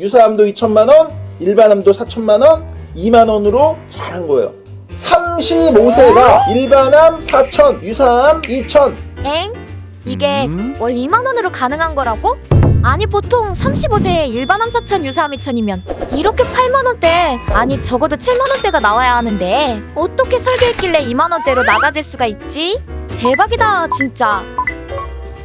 유사암도 2천만 원, 일반암도 4천만 원, 2만 원으로 잘한 거예요. 35세가 일반암 4천, 유사암 2천. 엥? 이게 음? 월 2만 원으로 가능한 거라고? 아니 보통 35세에 일반 암사천 유사암 2천이면 이렇게 8만 원대 아니 적어도 7만 원대가 나와야 하는데 어떻게 설계했길래 2만 원대로 나가질 수가 있지? 대박이다 진짜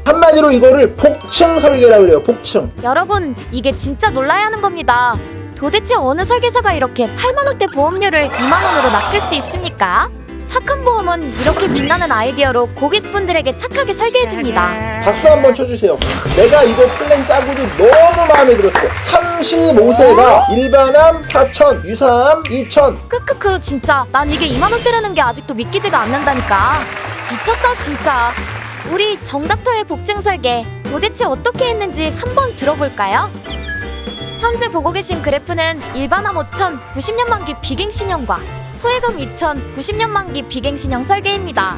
한마디로 이거를 복층 설계라고 해요. 복층. 여러분 이게 진짜 놀라야 하는 겁니다 도대체 어느 설계사가 이렇게 8만 원대 보험료를 2만 원으로 낮출 수 있습니까? 착한 보험은 이렇게 빛나는 아이디어로 고객분들에게 착하게 설계해 줍니다 박수 한번 쳐주세요. 내가 이거 플랜 짜고도 너무 마음에 들었어. 35세가 일반암 4천, 유사암 2천. 크크크 진짜 난 이게 2만 원대라는 게 아직도 믿기지가 않는다니까 미쳤다 진짜 우리 정닥터의 복층 설계 도대체 어떻게 했는지 한번 들어볼까요? 현재 보고 계신 그래프는 일반암 5천 90년 만기 비갱 신형과 소해금 2천 90년 만기 비갱 신형 설계입니다.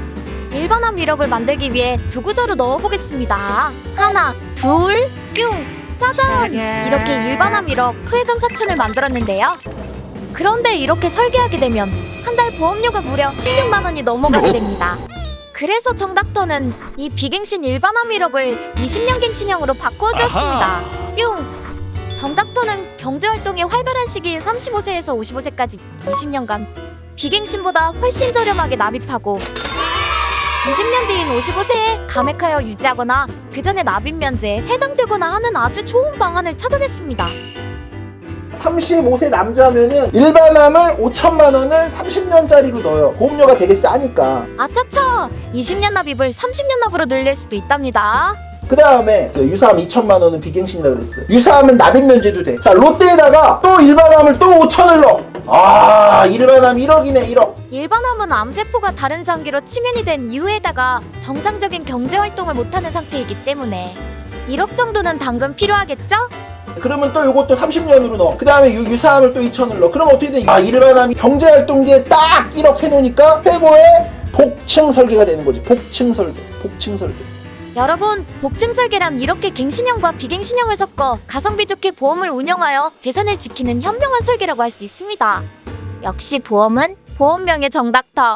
일반암 위력을 만들기 위해 두 구조로 넣어보겠습니다. 하나 둘 뿅 짜잔! 이렇게 일반암 위력 소해금 4천을 만들었는데요. 그런데 이렇게 설계하게 되면 한 달 보험료가 무려 16만 원이 넘어가게 됩니다. 그래서 정닥터는 이 비갱신 일반암 1억을 20년 갱신형으로 바꾸어 주었습니다. 뿅! 정닥터는 경제활동이 활발한 시기인 35세에서 55세까지 20년간 비갱신보다 훨씬 저렴하게 납입하고 20년 뒤인 55세에 감액하여 유지하거나 그 전에 납입 면제에 해당되거나 하는 아주 좋은 방안을 찾아냈습니다. 35세 남자면은 일반암을 5천만 원을 30년짜리로 넣어요. 보험료가 되게 싸니까. 아차차! 20년 납입을 30년 납으로 늘릴 수도 있답니다. 그 다음에 유사암 2천만 원은 비갱신이라 그랬어. 유사암은 납입 면제도 돼. 자 롯데에다가 또 일반암을 또 5천을 넣어. 아 일반암 1억이네 1억. 일반암은 암세포가 다른 장기로 치면이 된 이후에다가 정상적인 경제 활동을 못하는 상태이기 때문에 1억 정도는 당근 필요하겠죠? 그러면 또 요것도 30년으로 넣어. 그 다음에 유사암을 또 2천을 넣어. 그럼 어떻게 돼? 아 일반암이 경제활동기에 딱 1억 해놓으니까 최고의 복층 설계가 되는 거지. 복층 설계. 복층 설계. 여러분, 복층 설계란 이렇게 갱신형과 비갱신형을 섞어 가성비 좋게 보험을 운영하여 재산을 지키는 현명한 설계라고 할 수 있습니다. 역시 보험은 보험명의 정닥터.